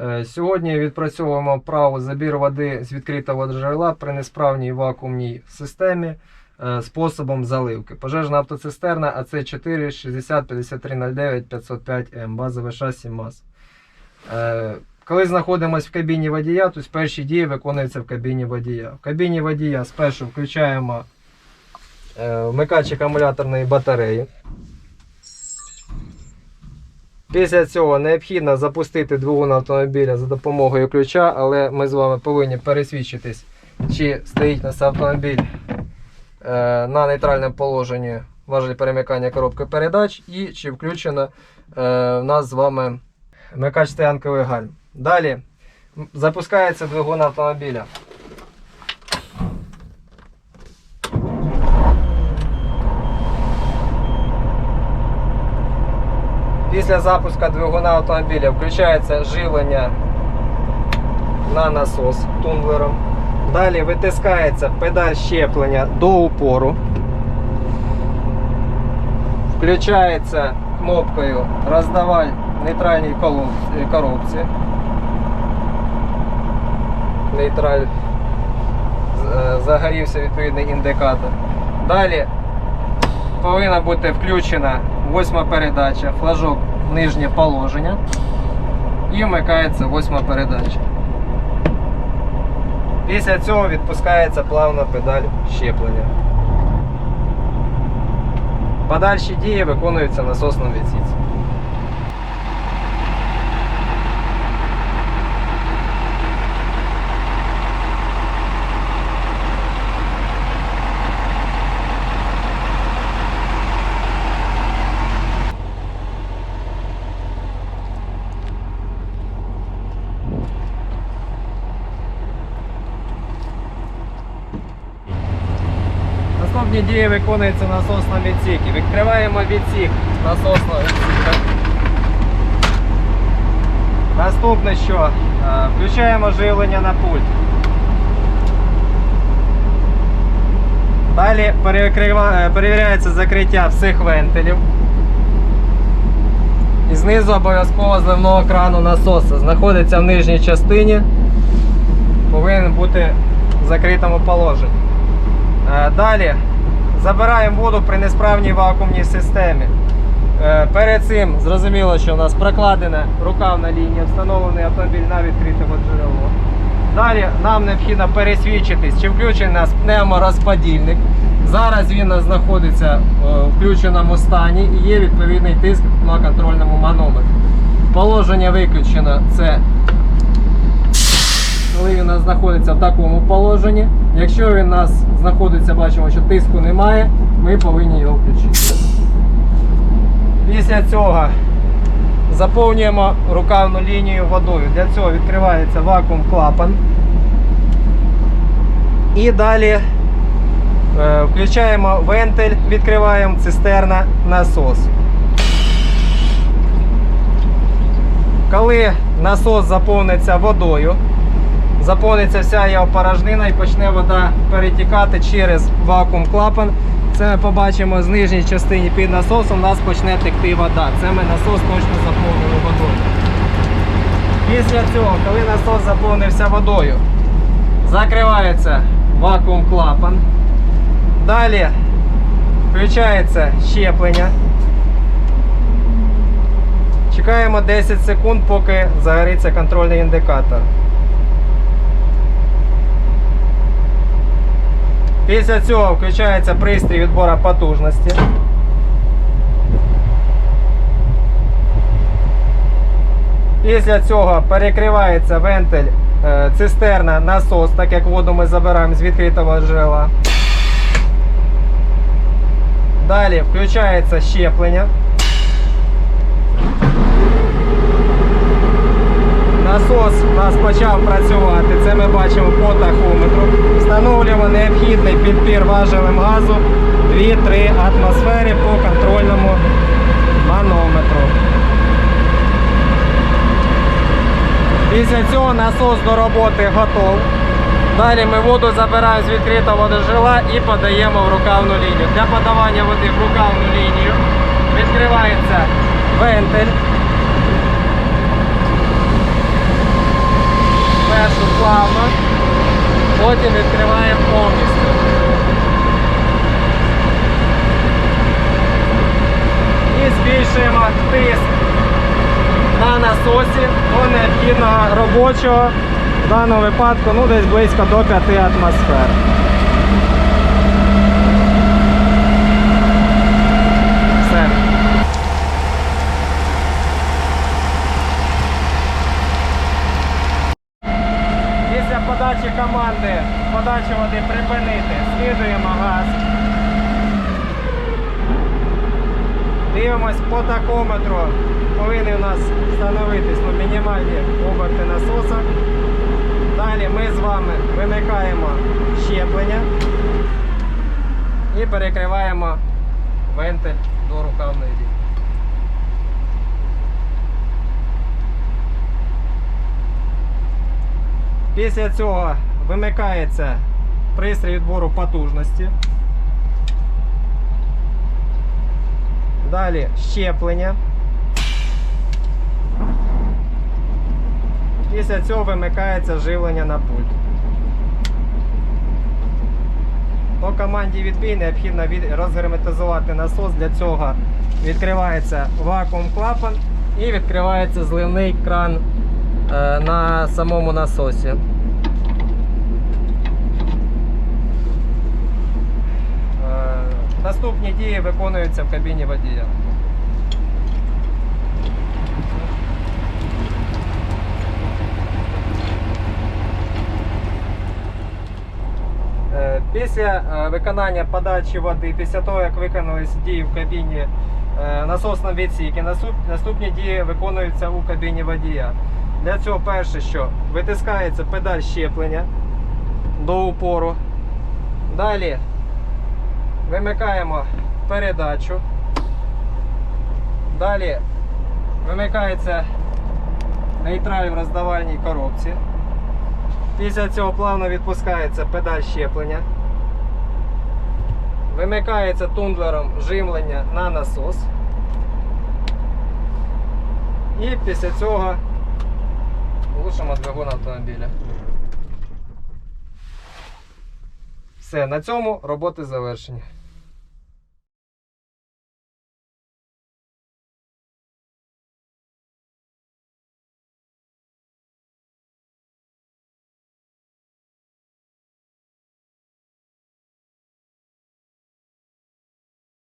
Е, Сьогодні відпрацьовуємо праву забір води з відкритого джерела при несправній вакуумній системі е, способом заливки. Пожежна автоцистерна АЦ4 60 5309 505 М, базове шасі МАЗ. Е, Коли знаходимося в кабіні водія, то перші дії виконуються в кабіні водія. В кабіні водія спершу включаємо вмикач акумуляторної батареї. Після цього необхідно запустити двигун автомобіля за допомогою ключа, але ми з вами повинні пересвідчитись, чи стоїть нас автомобіль е, на нейтральному положенні важель перемикання коробки передач і чи включено е, в нас з вами вмикач стоянковий гальм. Далі запускається двигун автомобіля. Після запуску двигуна автомобіля включається живлення на насос тумблером. Далі витискається педаль щеплення до упору. Включається кнопкою роздаваль нейтральній е, коробці. Нейтраль е, загорівся відповідний індикатор. Далі повинна бути включена восьма передача, флажок нижнє положення і вмикається восьма передача. Після цього відпускається плавна педаль щеплення. Подальші дії виконуються насосном відсіці. Наступні дії виконуються на насосному відсікі. Відкриваємо відсік насосного відсіка. Наступне що? Е, Включаємо живлення на пульт. Далі е, перевіряється закриття всіх вентилів. І знизу обов'язково зливного крану насоса. Знаходиться в нижній частині. Повинен бути в закритому положенні. Е, Далі забираємо воду при несправній вакуумній системі. Е, Перед цим зрозуміло, що у нас прокладена рукавна лінія, встановлений автомобіль на відкритому джерело. Далі нам необхідно пересвідчитись, чи включений у нас пневморозподільник. Зараз він у нас знаходиться е, в включеному стані і є відповідний тиск на контрольному манометрі. Положення виключено це коли він у нас знаходиться в такому положенні. Якщо він у нас знаходиться, бачимо, що тиску немає, ми повинні його включити. Після цього заповнюємо рукавну лінію водою. Для цього відкривається вакуум клапан. І далі е, включаємо вентиль, відкриваємо цистерна насос. Коли насос заповниться водою, заповниться вся його порожнина і почне вода перетікати через вакуум клапан. Це ми побачимо з нижньої частини під насосом, у нас почне текти вода. Це ми насос точно заповнили водою. Після цього, коли насос заповнився водою, закривається вакуум клапан. Далі включається щеплення. Чекаємо 10 секунд, поки загориться контрольний індикатор. Після цього включається пристрій відбору потужності. Після цього перекривається вентиль е, цистерна насос, так як воду ми забираємо з відкритого джерела. Далі включається щеплення. Насос у нас почав працювати. Це ми бачимо по тахометру. Встановлюємо необхідний підпір важелем газу 2-3 атмосфери по контрольному манометру. Після цього насос до роботи готов. Далі ми воду забираємо з відкритого джерела і подаємо в рукавну лінію. Для подавання води в рукавну лінію відкривається вентиль. Плавно, потім відкриваємо повністю. І збільшуємо тиск на насосі до необхідного робочого, в даному випадку ну, десь близько до 5 атмосфер. Все. Після подачі команди подачу води припинити, слідуємо газ. Дивимось по такометру. Повинні у нас встановитись ну, мінімальні оберти насоса. Далі ми з вами вимикаємо щеплення і перекриваємо вентиль до рукавної війни. Після цього вимикається пристрій відбору потужності. Далі щеплення. Після цього вимикається живлення на пульт. По команді відбій необхідно розгерметизувати насос. Для цього відкривається вакуум клапан і відкривається зливний кран на самому насосі. Е, Наступні дії виконуються в кабіні водія. Е, Після е, виконання подачі води, після того як виконались дії в кабіні е, насосному відсіки, наступні дії виконуються у кабіні водія. Для цього перше, що витискається педаль щеплення до упору. Далі вимикаємо передачу. Далі вимикається нейтраль в роздавальній коробці. Після цього плавно відпускається педаль щеплення. Вимикається тумблером живлення на насос. І після цього глушимо двигун автомобіля. Все, на цьому роботи завершені.